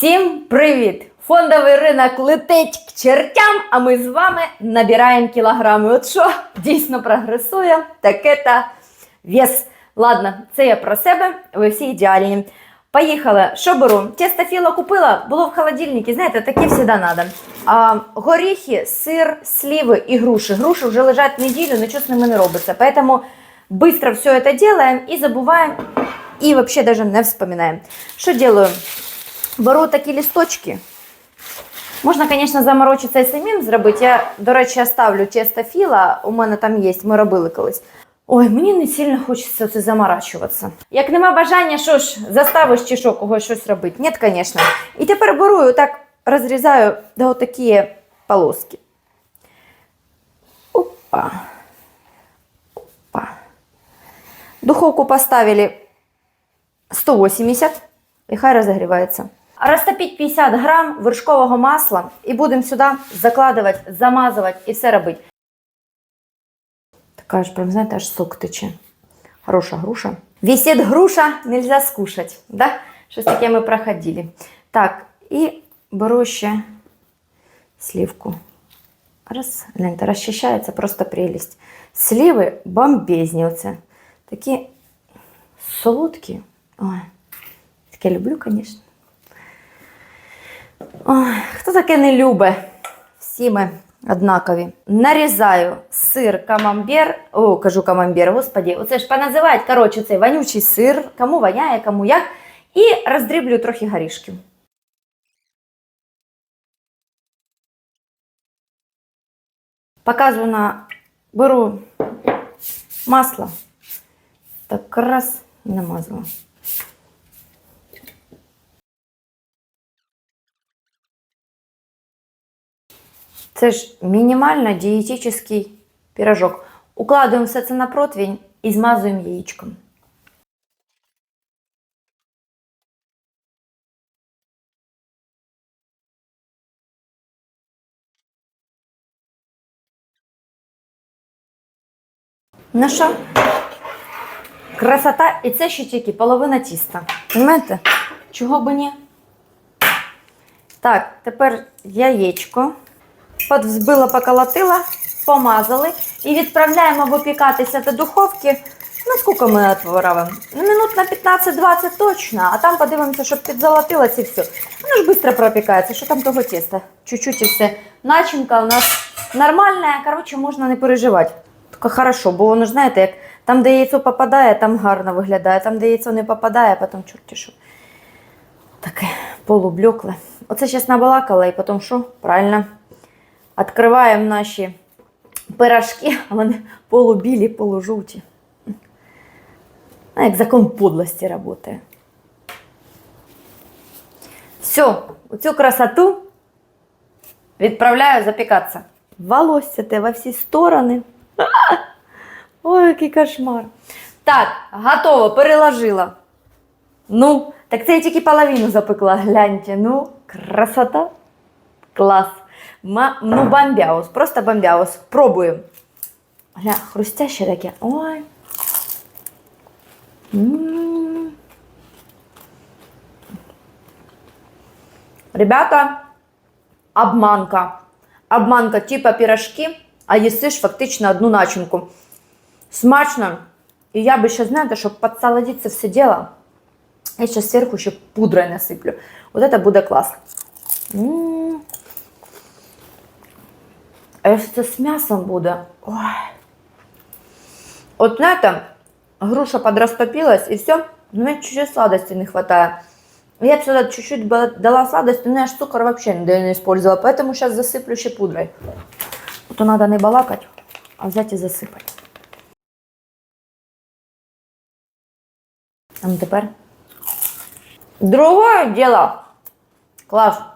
Всім привіт! Фондовий ринок летить к чертям, а ми з вами набираємо кілограми. От що дійсно прогресує, таке та вес. Ладно, це я про себе, ви всі ідеальні. Поїхали. Що беру? Тесто філо купила, було в холодильнику, знаєте, таке завжди треба. А, горіхи, сир, сливи і груші. Груші вже лежать неділю, нічого з ними не робиться. Поэтому быстро все это делаем и забываем, и вообще даже не вспоминаем. Что делаю? Беру такі лісточки. Можна, звісно, заморочитися і самим зробити. Я, до речі, ставлю тесто філа, у мене там є, ми робили колись. Ой, мені не сильно хочеться це заморачуватися. Як нема бажання, що ж, заставиш чи що, когось щось робити? Ні, звісно. І тепер беру і так розрізаю до отакі полоски. Опа. Опа. Духовку поставили 180 і хай розігрівається. Розтопіть 50 грам вершкового масла і будемо сюди закладувати, замазувати і все робити. Така ж, прям, знаєте, аж сок тече. Хороша груша. Висить груша, нельзя скушать. Да? Щось таке ми проходили. Так, і беру ще сливку. Раз, гляньте, розчищається просто прелість. Сливи бомбезні оце. Такі солодкі. Ой, таке люблю, звісно. Хто таке не любить? Всі ми однакові. Нарізаю сир камамбер. О, кажу камамбер, господі. Оце ж поназивають, коротше, цей вонючий сир. Кому воняє, кому як. І роздріблю трохи горішків. Показую на беру масло. Так раз намазала. Це ж мінімально дієтичний пірожок. Укладуємо все це на противень і змазуємо яєчком. Ну що? Красота, і це ще тільки половина тіста. Понимаєте? Чого би ні? Так, тепер яєчко. Подвзбила, поколотила, помазали і відправляємо випікатися до духовки. Ну, скільки ми відправимо? Ну, минут на 15-20 точно, а там подивимося, щоб підзолотилось і все. Воно ж швидко пропікається, що там того теста. Чуть-чуть і все. Начинка у нас нормальна, коротше, можна не переживати. Тільки хорошо, бо воно ж знаєте, як там, де яйцо попадає, там гарно виглядає, там, де яйцо не попадає, потім чорті що. Таке полублекле. Оце зараз набалакала і потім що? Правильно. Відкриваємо наші пирожки, а вони полубілі, полужовті. Як закон подлості працює. Все, оцю красоту відправляю запікатися. Волосся те во всі сторони. Ой, який кошмар. Так, готово, переложила. Ну, так це я тільки половину запекла, гляньте. Ну, красота. Клас. Ма, ну, бомбяус, просто бомбяус. Пробуємо. Гля, хрустяще таке. Ой. М. Ребята, обманка. Обманка типа пирожки, а їсиш фактично одну начинку. Смачно. І я би ще, знаєте, щоб підсолодити це все діло, я ще зверху ще пудрою насиплю. Вот это буде клас. М. А якщо це з м'ясом буде. Ой. От знаєте, груша подрастопилась і все, мне чуть-чуть сладости не хватает. Я бы сюда чуть-чуть дала сладости, но я ж цукор вообще не, использовала, поэтому сейчас засыплю еще пудрой. Вот надо не балакать, а взять и засыпать. А ну тепер. Другое дело. Класс.